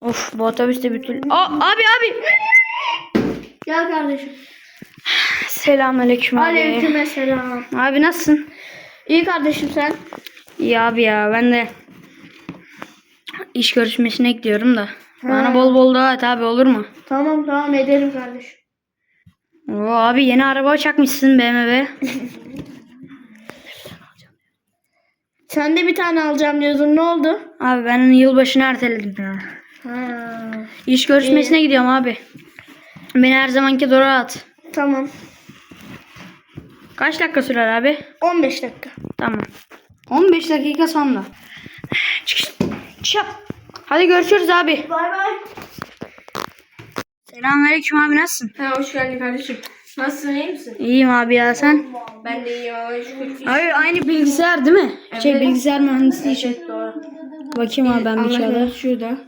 Of bu otobüste bütün... Aa, abi abi. Gel kardeşim. Selamünaleyküm abi. Aleykümselam. Abi nasılsın? İyi kardeşim sen. İyi abi ya ben de iş görüşmesine gidiyorum da. Bana Ha. bol bol daha et abi olur mu? Tamam tamam ederim kardeşim. Oo, abi yeni araba çakmışsın BMW. Sen de bir tane alacağım diyordun ne oldu? Abi ben yılbaşını erteledim ya. Ha. İş görüşmesine gidiyorum abi. Beni her zamanki doğru at. Tamam. Kaç dakika sürer abi? 15 dakika. Tamam. 15 dakika sonra. Çık. Çık. Hadi görüşürüz abi. Bay bay. Selamünaleyküm abi nasılsın? Ha, hoş geldin kardeşim. Nasılsın iyi misin? İyiyim abi ya sen? Ben de iyiyim şükür. Abi aynı bilgisayar değil mi? Şey Evet. bilgisayar mühendisliği için. Doğru. Bakayım abi ben bir. Anlaşıldı şurada.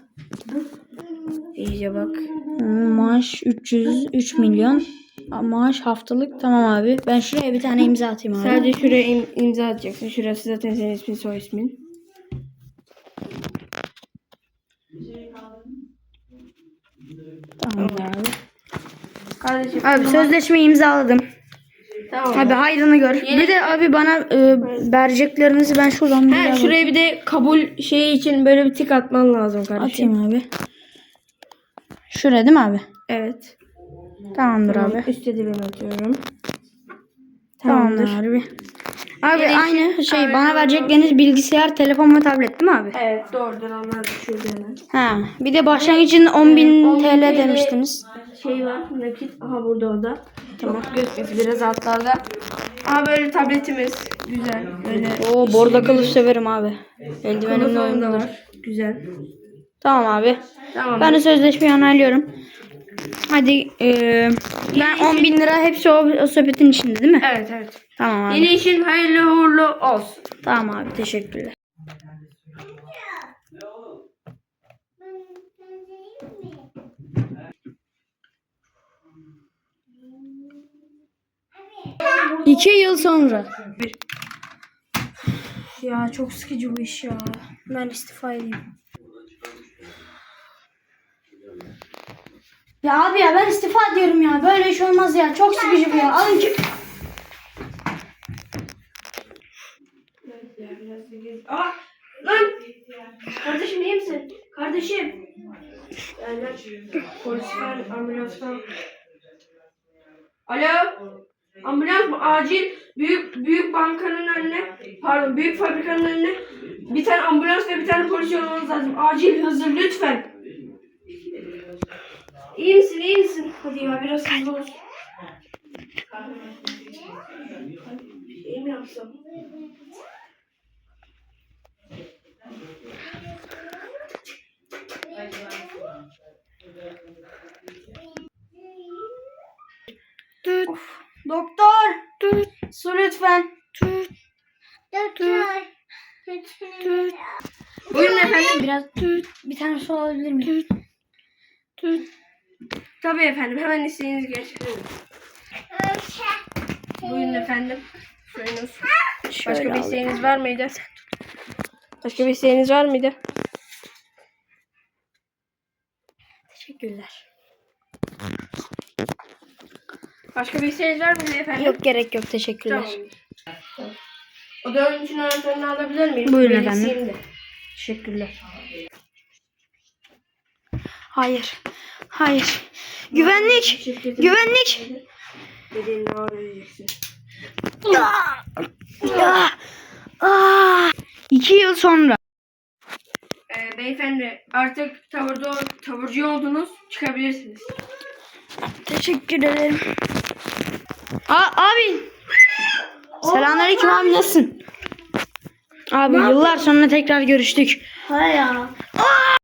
İyice bak. Hmm, Maaş 303 milyon. A- Maaş haftalık tamam abi. Ben şuraya bir tane imza atayım abi. Sadece şuraya im- imza atacaksın. Şurası zaten senin ismin soy ismin. Tamam abi. Kardeşim. Abi sözleşmeyi imzaladım. Tamam. Abi hayrını gör. Bir de abi bana e, vereceklerinizi ben şuradan bir şuraya bir de kabul şeyi için böyle bir tik atman lazım kardeşim. atayım abi. Şuraya değil mi abi? Evet. Tamamdır abi. Abi. Üstte de ben atıyorum. Tamamdır abi. Abi Yine aynı şey abi, bana tamam. verecekleriniz bilgisayar, telefon ve tablet değil mi abi? Evet doğrudur onlar da şurada hemen. Ha. Bir de başlangıç için 10.000 10.000 TL TL demiştiniz. Şey var nakit. Aha burada o da. Tamam. Gökyüzü biraz altlarda. Aha böyle tabletimiz. Güzel. Böyle Oo borda kılıç severim abi. Eldivenimle oynanır. var. Güzel. Tamam abi. Tamam. Ben de sözleşmeyi onaylıyorum. Hadi eee ben 10 bin lira hepsi o, o sepetin içinde değil mi? Evet evet. Tamam abi. Yeni işin hayırlı uğurlu olsun. Tamam abi teşekkürler. İki yıl sonra. Ya çok sıkıcı bu iş ya. Ben istifa edeyim. Ya abi ya ben istifa ediyorum ya. Böyle iş olmaz ya. Çok sıkıcı bu ya. Alın ki. Aa, lan! Kardeşim iyi misin? Kardeşim. Yani polis var, ambulans var. Alo? Ambulans mı? Acil büyük büyük bankanın önüne, pardon büyük fabrikanın önüne bir tane ambulans ve bir tane polis yollamanız lazım. Acil hızlı lütfen. İyi misin? iyi misin? Hadi ya biraz hızlı olsun. Şey mi yapsam? Tüt. Doktor. Tüt. Su lütfen. Tüt. Doktor. Tüt. Buyurun efendim. Biraz tüt. Bir tane su alabilir miyim? Tüt. Tüt. Tabii efendim. Hemen isteğinizi gerçekleştirin. Buyurun efendim. Suyunuz. Başka Şöyle bir alayım. isteğiniz var mıydı? Başka bir isteğiniz var mıydı? Teşekkürler. Başka bir isteğiniz var mıydı efendim? Yok gerek yok teşekkürler. Tamam. O dördüncünün anahtarını alabilir miyim? Buyurun efendim. Teşekkürler. Hayır. Hayır. Güvenlik. Güvenlik. İki yıl sonra. Ee, beyefendi artık tavırda, tavırcı oldunuz. Çıkabilirsiniz. Teşekkür ederim. Aa, abi. Selamünaleyküm abi nasılsın? Abi yıllar sonra tekrar görüştük. Hay ya.